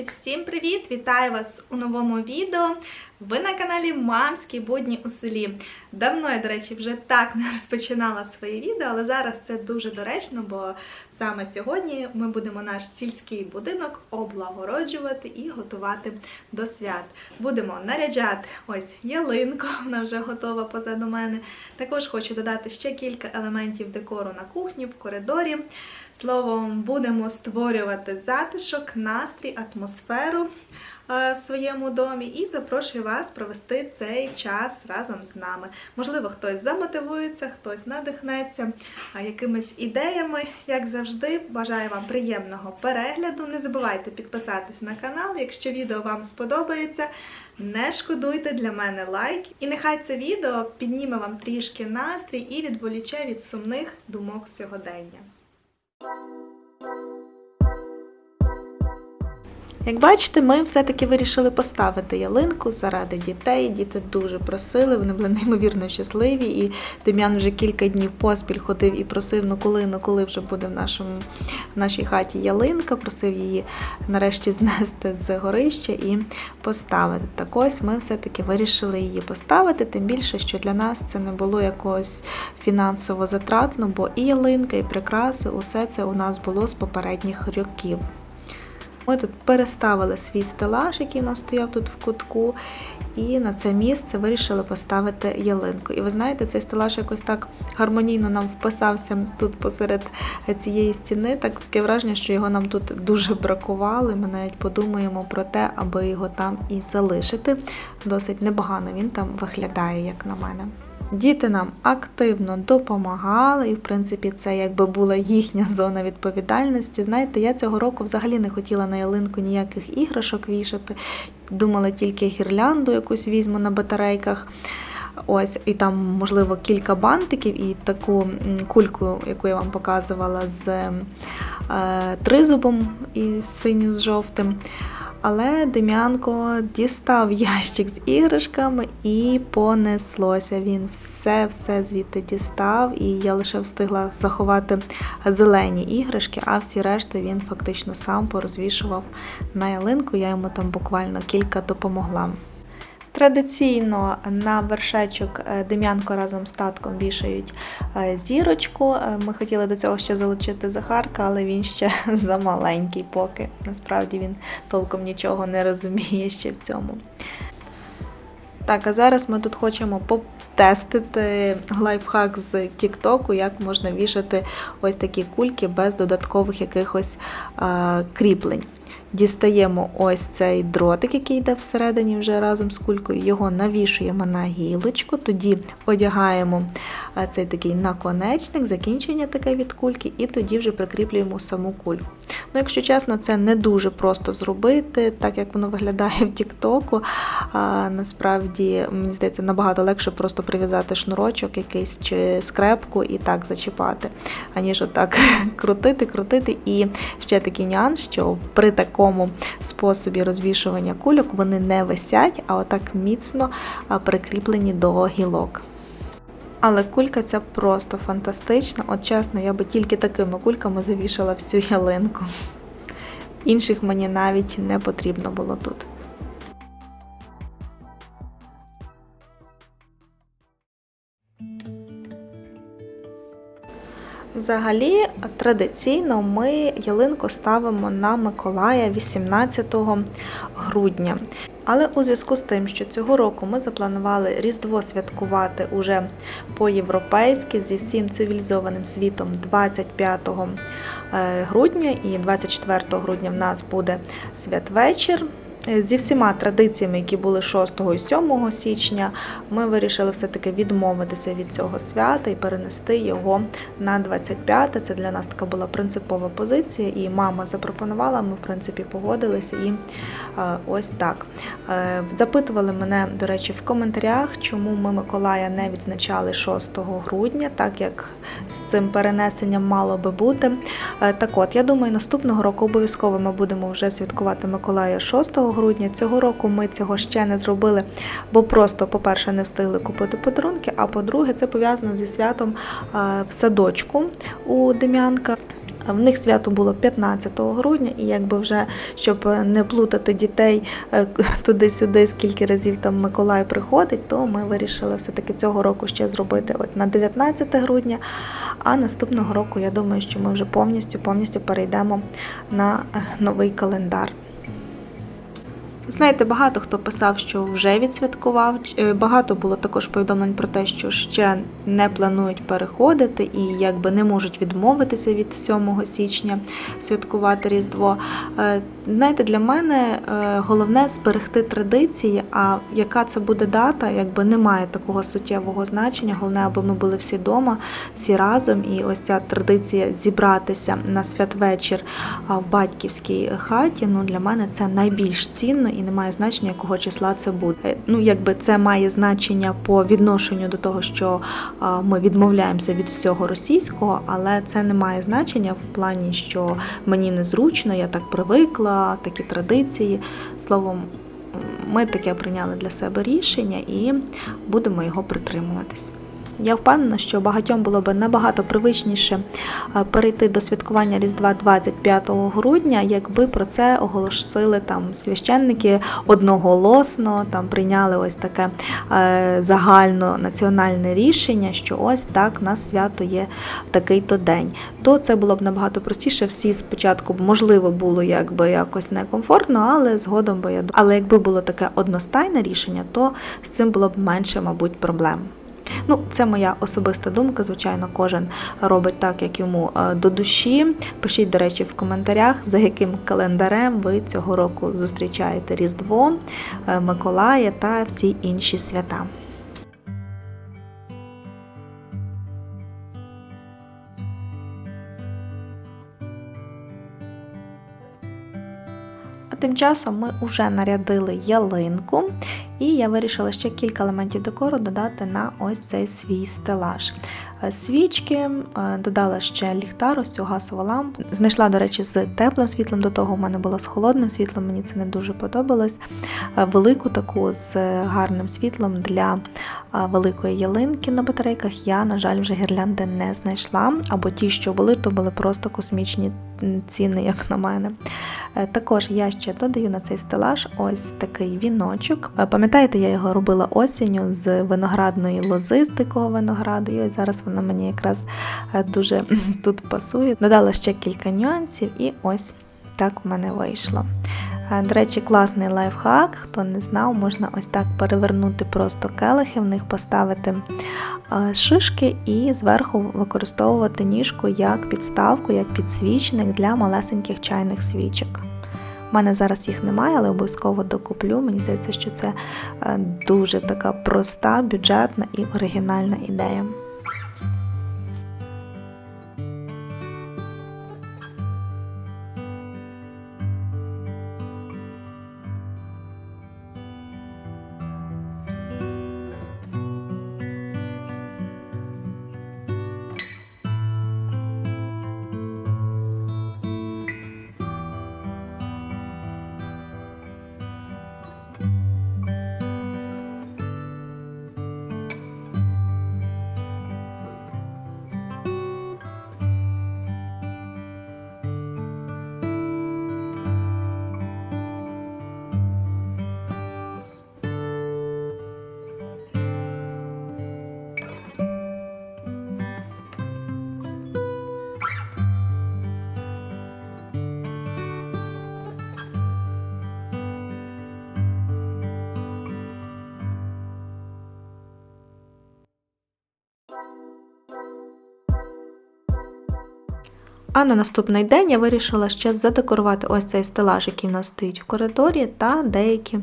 Друзі, всім привіт! Вітаю вас у новому відео. Ви на каналі Мамські будні у селі. Давно я, до речі, вже так не розпочинала своє відео, але зараз це дуже доречно, бо саме сьогодні ми будемо наш сільський будинок облагороджувати і готувати до свят. Будемо наряджати ось ялинку, вона вже готова позаду мене. Також хочу додати ще кілька елементів декору на кухні, в коридорі. Словом, будемо створювати затишок, настрій, атмосферу е, в своєму домі і запрошую вас провести цей час разом з нами. Можливо, хтось замотивується, хтось надихнеться якимись ідеями. Як завжди, бажаю вам приємного перегляду. Не забувайте підписатись на канал, якщо відео вам сподобається. Не шкодуйте для мене лайк. І нехай це відео підніме вам трішки настрій і відволіче від сумних думок сьогодення. you Як бачите, ми все-таки вирішили поставити ялинку заради дітей. Діти дуже просили, вони були неймовірно щасливі. І Дем'ян вже кілька днів поспіль ходив і просив, ну коли, ну коли вже буде в нашому, в нашій хаті ялинка, просив її нарешті знести з горища і поставити. Так ось ми все-таки вирішили її поставити, тим більше, що для нас це не було якогось фінансово затратно, бо і ялинка, і прикраси, усе це у нас було з попередніх років. Ми тут переставили свій стелаж, який у нас стояв тут в кутку, і на це місце вирішили поставити ялинку. І ви знаєте, цей стелаж якось так гармонійно нам вписався тут посеред цієї стіни. Таке враження, що його нам тут дуже бракувало. Ми навіть подумаємо про те, аби його там і залишити. Досить непогано він там виглядає, як на мене. Діти нам активно допомагали, і в принципі це якби була їхня зона відповідальності. Знаєте, я цього року взагалі не хотіла на ялинку ніяких іграшок вішати. Думала тільки гірлянду якусь візьму на батарейках. Ось, і там, можливо, кілька бантиків і таку кульку, яку я вам показувала з е, тризубом і синю з жовтим. Але Дем'янко дістав ящик з іграшками і понеслося. Він все-все звідти дістав, і я лише встигла заховати зелені іграшки, а всі решти він фактично сам порозвішував на ялинку. Я йому там буквально кілька допомогла. Традиційно на вершечок Дем'янко разом з татком вішають зірочку. Ми хотіли до цього ще залучити Захарка, але він ще замаленький поки. Насправді він толком нічого не розуміє ще в цьому. Так, а зараз ми тут хочемо потестити лайфхак з Тіктоку, як можна вішати ось такі кульки без додаткових якихось кріплень. Дістаємо ось цей дротик, який йде всередині вже разом з кулькою, його навішуємо на гілочку, тоді одягаємо цей такий наконечник, закінчення таке від кульки, і тоді вже прикріплюємо саму кульку. Ну, Якщо чесно, це не дуже просто зробити, так як воно виглядає в Тіктоку. Насправді, мені здається, набагато легше просто прив'язати шнурочок якийсь чи скрепку і так зачіпати, аніж отак крутити, крутити. І ще такий нюанс, що при такому способі розвішування кульок вони не висять, а отак міцно прикріплені до гілок. Але кулька ця просто фантастична. От чесно, я би тільки такими кульками завішала всю ялинку. Інших мені навіть не потрібно було тут. Взагалі, традиційно ми ялинку ставимо на Миколая 18 грудня. Але у зв'язку з тим, що цього року ми запланували Різдво святкувати уже по-європейськи зі всім цивілізованим світом 25 грудня і 24 грудня в нас буде святвечір. Зі всіма традиціями, які були 6 і 7 січня, ми вирішили все-таки відмовитися від цього свята і перенести його на 25. Це для нас така була принципова позиція, і мама запропонувала, ми, в принципі, погодилися і ось так. Е, запитували мене, до речі, в коментарях, чому ми Миколая не відзначали 6 грудня, так як з цим перенесенням мало би бути. Е, так от, я думаю, наступного року обов'язково ми будемо вже святкувати Миколая 6 грудня. Цього року ми цього ще не зробили, бо просто, по-перше, не встигли купити подарунки, а по-друге, це пов'язано зі святом в садочку у Дем'янка. В них свято було 15 грудня, і якби вже щоб не плутати дітей е, туди-сюди, скільки разів там Миколай приходить, то ми вирішили все-таки цього року ще зробити от на 19 грудня. А наступного року я думаю, що ми вже повністю повністю перейдемо на е, новий календар. Знаєте, багато хто писав, що вже відсвяткував. Е, Багато було також повідомлень про те, що ще не планують переходити і якби не можуть відмовитися від 7 січня святкувати Різдво. Е, Знаєте, для мене е, головне зберегти традиції. А яка це буде дата, якби немає такого суттєвого значення. Головне, аби ми були всі вдома, всі разом. І ось ця традиція зібратися на святвечір в батьківській хаті. Ну для мене це найбільш цінно і немає значення, якого числа це буде. Е, Ну, якби це має значення по відношенню до того, що ми відмовляємося від всього російського, але це не має значення в плані, що мені незручно, я так привикла, такі традиції. Словом, ми таке прийняли для себе рішення і будемо його притримуватись. Я впевнена, що багатьом було б набагато привичніше е, перейти до святкування Різдва 25 грудня, якби про це оголосили там священники одноголосно, там прийняли ось таке е, загально національне рішення, що ось так у нас свято є такий-то день. То це було б набагато простіше. Всі спочатку можливо було якби якось некомфортно, але згодом би я Але якби було таке одностайне рішення, то з цим було б менше, мабуть, проблем. Ну, це моя особиста думка. Звичайно, кожен робить так, як йому е, до душі. Пишіть, до речі, в коментарях, за яким календарем ви цього року зустрічаєте Різдво, е, Миколая та всі інші свята. Тим часом ми вже нарядили ялинку, і я вирішила ще кілька елементів декору додати на ось цей свій стелаж. Е, Свічки, е, додала ще ліхтар, ось цю газову лампу. Знайшла, до речі, з теплим світлом, до того в мене було з холодним світлом, мені це не дуже подобалось. Е, Велику таку з гарним світлом для великої ялинки на батарейках я, на жаль, вже гірлянди не знайшла. Або ті, що були, то були просто космічні ціни, як на мене. Також я ще додаю на цей стелаж ось такий віночок. Пам'ятаєте, я його робила осінню з виноградної лози з дикого винограду. І ось зараз вона мені якраз е, дуже тут пасує. Додала ще кілька нюансів, і ось так в мене вийшло. Е, До речі, класний лайфхак. Хто не знав, можна ось так перевернути просто келихи, в них поставити е, шишки і зверху використовувати ніжку як підставку, як підсвічник для малесеньких чайних свічок. У мене зараз їх немає, але обов'язково докуплю. Мені здається, що це е, дуже така проста, бюджетна і оригінальна ідея. А на наступний день я вирішила ще задекорувати ось цей стелаж, який в нас стоїть в коридорі, та деякі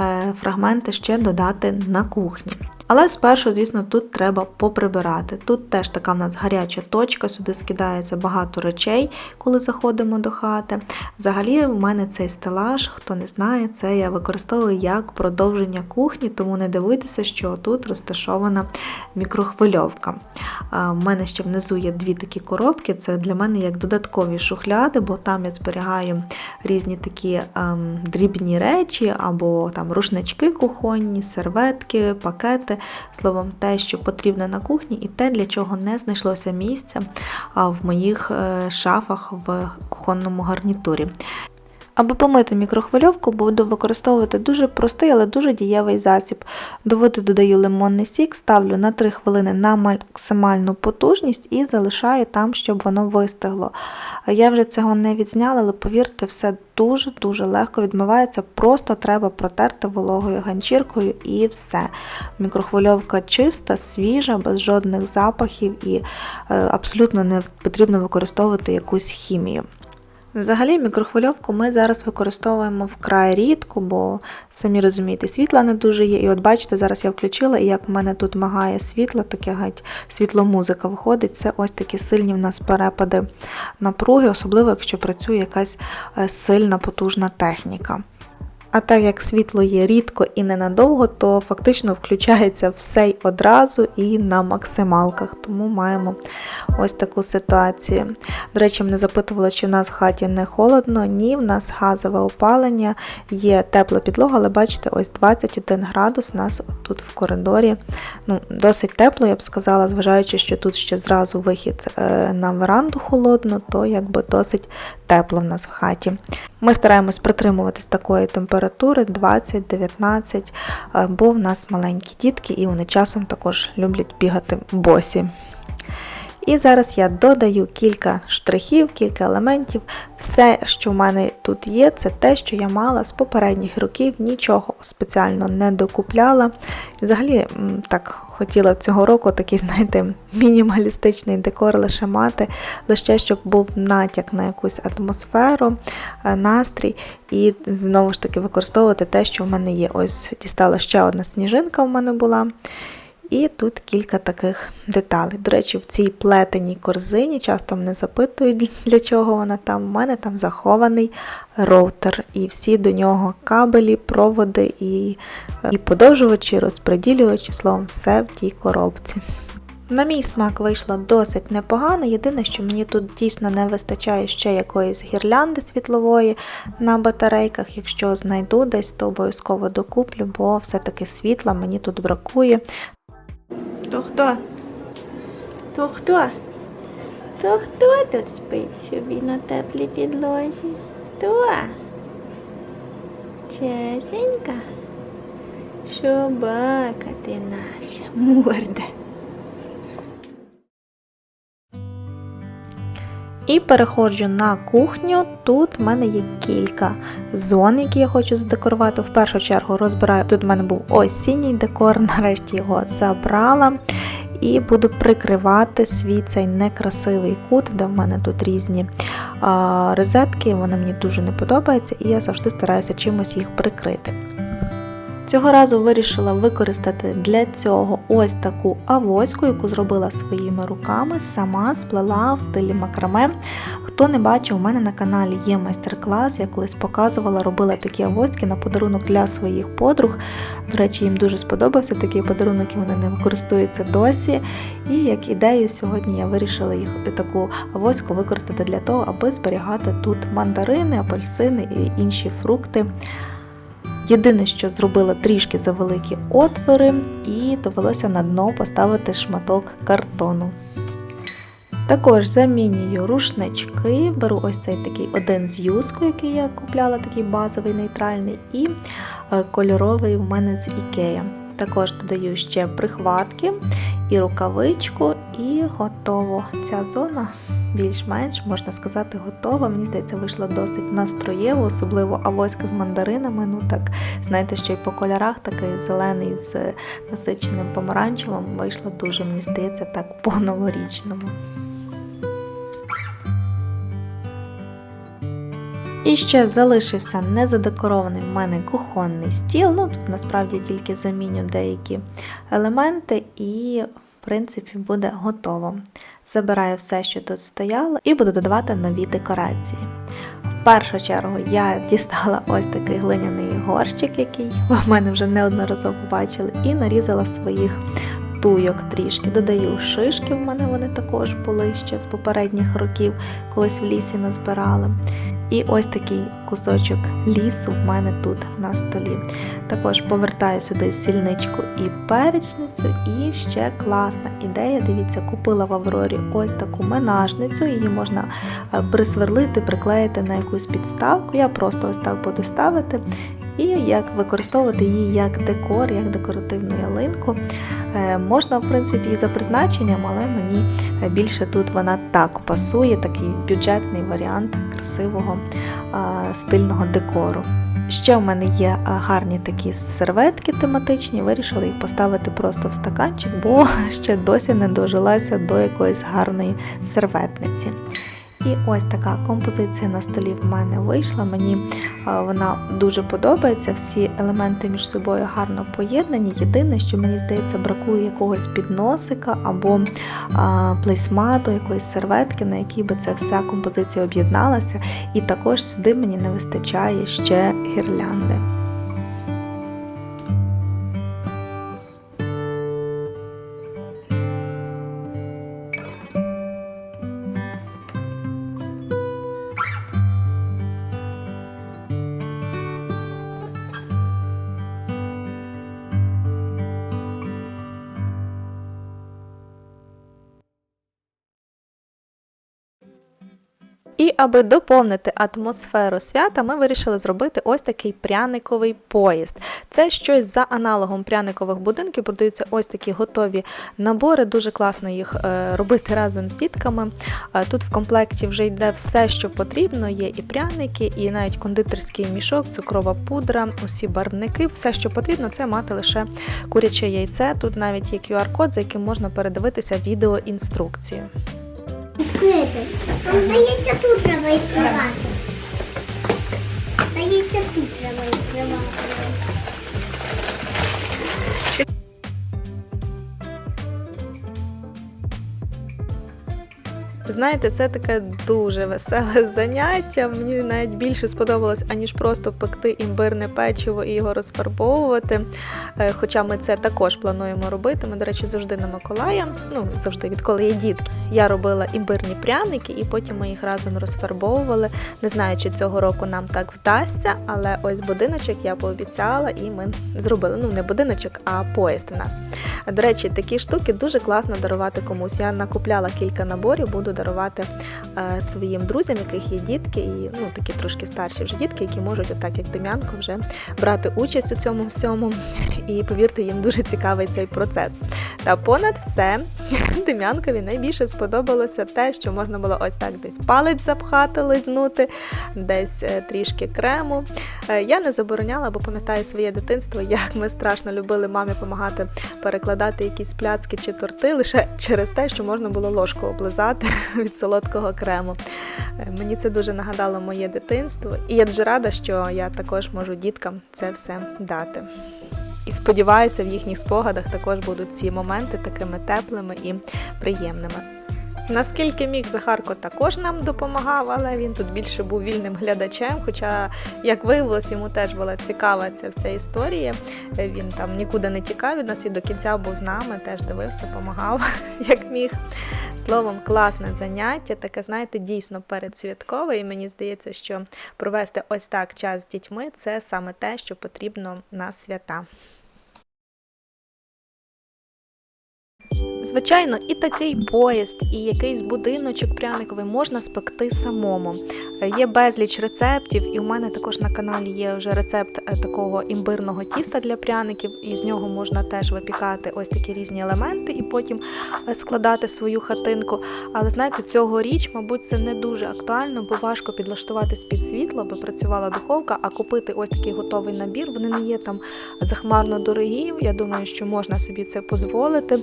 е, фрагменти ще додати на кухні. Але спершу, звісно, тут треба поприбирати. Тут теж така в нас гаряча точка, сюди скидається багато речей, коли заходимо до хати. Взагалі, в мене цей стелаж, хто не знає, це я використовую як продовження кухні, тому не дивуйтеся, що тут розташована мікрохвильовка. В мене ще внизу є дві такі коробки. Це для мене як додаткові шухляди, бо там я зберігаю різні такі ем, дрібні речі, або там рушнички кухонні, серветки, пакети, словом, те, що потрібно на кухні, і те, для чого не знайшлося місця в моїх е, шафах в кухонному гарнітурі. Аби помити мікрохвильовку, буду використовувати дуже простий, але дуже дієвий засіб. До води додаю лимонний сік, ставлю на 3 хвилини на максимальну потужність і залишаю там, щоб воно вистигло. Я вже цього не відзняла, але повірте, все дуже-дуже легко відмивається, просто треба протерти вологою ганчіркою і все. Мікрохвильовка чиста, свіжа, без жодних запахів і е, абсолютно не потрібно використовувати якусь хімію. Взагалі, мікрохвильовку ми зараз використовуємо вкрай рідко, бо самі розумієте, світла не дуже є. І от бачите, зараз я включила, і як в мене тут магає світло, таке геть світломузика виходить. Це ось такі сильні в нас перепади напруги, особливо якщо працює якась е, сильна потужна техніка. А так як світло є рідко і ненадовго, то фактично включається все й одразу і на максималках. Тому маємо ось таку ситуацію. До речі, мене запитували, чи в нас в хаті не холодно. Ні, в нас газове опалення, є тепла підлога, але бачите, ось 21 градус у нас тут в коридорі. Ну, Досить тепло, я б сказала, зважаючи, що тут ще зразу вихід е, на веранду холодно, то якби досить тепло в нас в хаті. Ми стараємось притримуватись такої температури 20-19, е, бо в нас маленькі дітки і вони часом також люблять бігати босі. І зараз я додаю кілька штрихів, кілька елементів. Все, що в мене тут є, це те, що я мала з попередніх років, нічого спеціально не докупляла. Взагалі, так хотіла цього року такий, знаєте, мінімалістичний декор лише мати, лише щоб був натяк на якусь атмосферу, е, настрій. І знову ж таки використовувати те, що в мене є. Ось дістала ще одна сніжинка в мене була. І тут кілька таких деталей. До речі, в цій плетеній корзині часто мене запитують, для чого вона там. У мене там захований роутер, і всі до нього кабелі, проводи і, і подовжувачі, розподілювачі, словом, все в тій коробці. На мій смак вийшло досить непогано. Єдине, що мені тут дійсно не вистачає ще якоїсь гірлянди світлової на батарейках. Якщо знайду десь, то обов'язково докуплю, бо все-таки світла мені тут бракує. То хто? То хто? То хто тут спить собі на теплій підлозі? То? Чесенька? Собака ти наша, морда. І переходжу на кухню. Тут в мене є кілька зон, які я хочу задекорувати. В першу чергу розбираю. Тут в мене був осінній декор, нарешті його забрала. І буду прикривати свій цей некрасивий кут, де в мене тут різні а, розетки, вони мені дуже не подобаються, і я завжди стараюся чимось їх прикрити. Цього разу вирішила використати для цього ось таку авоську, яку зробила своїми руками, сама сплела в стилі макраме. Хто не бачив, у мене на каналі є майстер-клас, я колись показувала, робила такі авоськи на подарунок для своїх подруг. До речі, їм дуже сподобався такий подарунок, і вони не використовуються досі. І як ідею, сьогодні я вирішила їх таку авоську використати для того, аби зберігати тут мандарини, апельсини і інші фрукти. Єдине, що зробила трішки завеликі отвори, і довелося на дно поставити шматок картону. Також замінюю рушнички, беру ось цей такий один з юску, який я купляла, такий базовий нейтральний, і е, кольоровий у мене з Ікея. Також додаю ще прихватки і рукавичку, і готово. Ця зона більш-менш, можна сказати, готова. Мені здається, вийшло досить настроєво, особливо авоська з мандаринами. Ну так, знаєте, що й по кольорах такий зелений з насиченим помаранчевим вийшло дуже, мені здається, так по-новорічному. І ще залишився незадекорований в мене кухонний стіл. Ну, тут насправді тільки заміню деякі елементи, і, принципі, буде готово. Забираю все, що тут стояло, і буду додавати нові декорації. В першу чергу я дістала ось такий глиняний горщик, який ви в мене вже неодноразово бачили, і нарізала своїх туйок трішки, додаю шишки, в мене вони також були ще з попередніх років, колись в лісі назбирали. І ось такий кусочок лісу в мене тут на столі. Також повертаю сюди сільничку і перечницю, і ще класна ідея. Дивіться, купила в Аврорі ось таку менажницю, її можна е, присверлити, приклеїти на якусь підставку. Я просто ось так буду ставити. І як використовувати її як декор, як декоративну ялинку. Е, Можна, в принципі, і за призначенням, але мені е, більше тут вона так пасує, такий бюджетний варіант красивого стильного декору. Ще в мене є гарні такі серветки тематичні, вирішила їх поставити просто в стаканчик, бо ще досі не дожилася до якоїсь гарної серветниці. І ось така композиція на столі в мене вийшла. Мені вона дуже подобається. Всі елементи між собою гарно поєднані. Єдине, що мені здається, бракує якогось підносика або а, плейсмату, якоїсь серветки, на якій би ця вся композиція об'єдналася. І також сюди мені не вистачає ще гірлянди. І аби доповнити атмосферу свята, ми вирішили зробити ось такий пряниковий поїзд. Це щось за аналогом пряникових будинків. Продаються ось такі готові набори. Дуже класно їх е, робити разом з дітками. Е, Тут в комплекті вже йде все, що потрібно. Є і пряники, і навіть кондитерський мішок, цукрова пудра, усі барвники. Все, що потрібно, це мати лише куряче яйце. Тут навіть є QR-код, за яким можна передивитися відеоінструкцію. Відкрити. Там, здається, тут треба відкривати. Здається, тут треба відкривати. Знаєте, це таке дуже веселе заняття. Мені навіть більше сподобалось, аніж просто пекти імбирне печиво і його розфарбовувати. Е, Хоча ми це також плануємо робити. Ми, до речі, завжди на Миколая, ну завжди відколи є дітки. Я робила імбирні пряники, і потім ми їх разом розфарбовували. Не знаю, чи цього року нам так вдасться, але ось будиночок я пообіцяла, і ми зробили. Ну, не будиночок, а поїзд у нас. До речі, такі штуки дуже класно дарувати комусь. Я накупляла кілька наборів, буду дарувати е, своїм друзям, яких є дітки, і ну такі трошки старші вже дітки, які можуть, отак як Дем'янко, вже брати участь у цьому всьому. І повірте, їм дуже цікавий цей процес. Та понад все Дем'янкові найбільше сподобалося те, що можна було ось так десь палець запхати, лизнути, десь е, трішки крему. Е, Я не забороняла, бо пам'ятаю своє дитинство, як ми страшно любили мамі допомагати перекладати якісь пляцки чи торти лише через те, що можна було ложку облизати від солодкого крему. Е, Мені це дуже нагадало моє дитинство, і я дуже рада, що я також можу діткам це все дати. І сподіваюся, в їхніх спогадах також будуть ці моменти такими теплими і приємними. Наскільки міг Захарко також нам допомагав, але він тут більше був вільним глядачем. Хоча, як виявилось, йому теж була цікава ця вся історія. Він там нікуди не тікав від нас і до кінця був з нами, теж дивився, допомагав, як міг. Словом, класне заняття, таке, знаєте, дійсно передсвяткове. І мені здається, що провести ось так час з дітьми це саме те, що потрібно на свята. Звичайно, і такий поїзд, і якийсь будиночок пряниковий можна спекти самому. Е, Є безліч рецептів, і у мене також на каналі є вже рецепт е, такого імбирного тіста для пряників, і з нього можна теж випікати ось такі різні елементи і потім е, складати свою хатинку. Але знаєте, цьогоріч, мабуть, це не дуже актуально, бо важко підлаштуватись під світло, аби працювала духовка, а купити ось такий готовий набір. Вони не є там захмарно дорогі. Я думаю, що можна собі це дозволити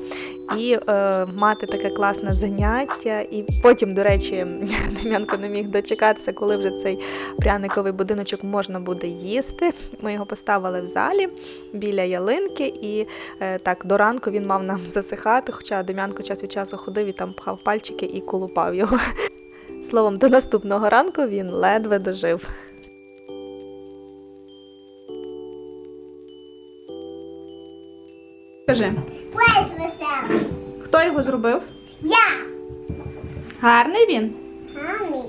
і е, мати таке класне заняття. І потім, до речі, Дем'янко не міг дочекатися, коли вже цей пряниковий будиночок можна буде їсти. Ми його поставили в залі біля ялинки, і е, так до ранку він мав нам засихати. Хоча Дем'янко час від часу ходив і там пхав пальчики і колупав його. Словом, до наступного ранку він ледве дожив. Скажи. Хто його зробив? Я. Гарний він. Гарний.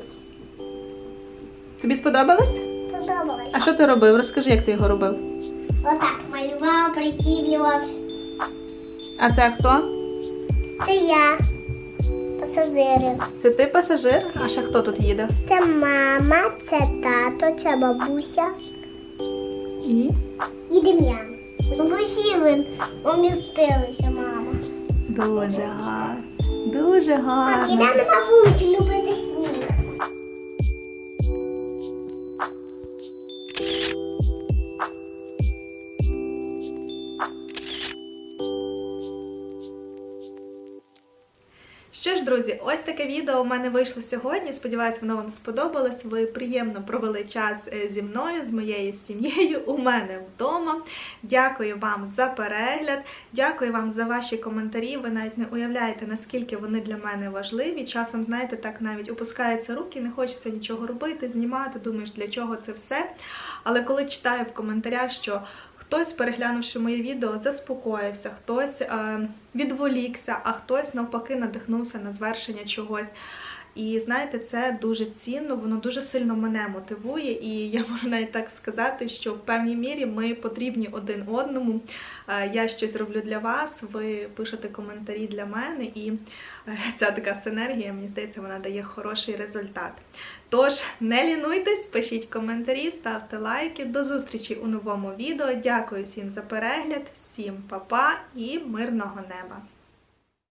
Тобі сподобалось? Подобалось. А що ти робив? Розкажи, як ти його робив. Отак малював, прикріплював. А це хто? Це я. Пасажири. Це ти пасажир? А ще хто тут їде? Це мама, це тато, це бабуся І? і Дем'ян. Ну, всі ви умістилися, мама. Дуже гарно. Дуже гарно. ідемо на вулицю любити відео у мене вийшло сьогодні. Сподіваюсь, воно вам сподобалось. Ви приємно провели час е, зі мною, з моєю сім'єю, у мене вдома. Дякую вам за перегляд. Дякую вам за ваші коментарі. Ви навіть не уявляєте, наскільки вони для мене важливі. Часом, знаєте, так навіть опускаються руки, не хочеться нічого робити, знімати. Думаєш, для чого це все. Але коли читаю в коментарях, що Хтось, переглянувши моє відео, заспокоївся, хтось е, відволікся, а хтось навпаки надихнувся на звершення чогось. І знаєте, це дуже цінно, воно дуже сильно мене мотивує, і я можу навіть так сказати, що в певній мірі ми потрібні один одному. Е, Я щось роблю для вас, ви пишете коментарі для мене, і е, ця така синергія, мені здається, вона дає хороший результат. Тож не лінуйтесь, пишіть коментарі, ставте лайки. До зустрічі у новому відео. Дякую всім за перегляд, всім па-па і мирного неба!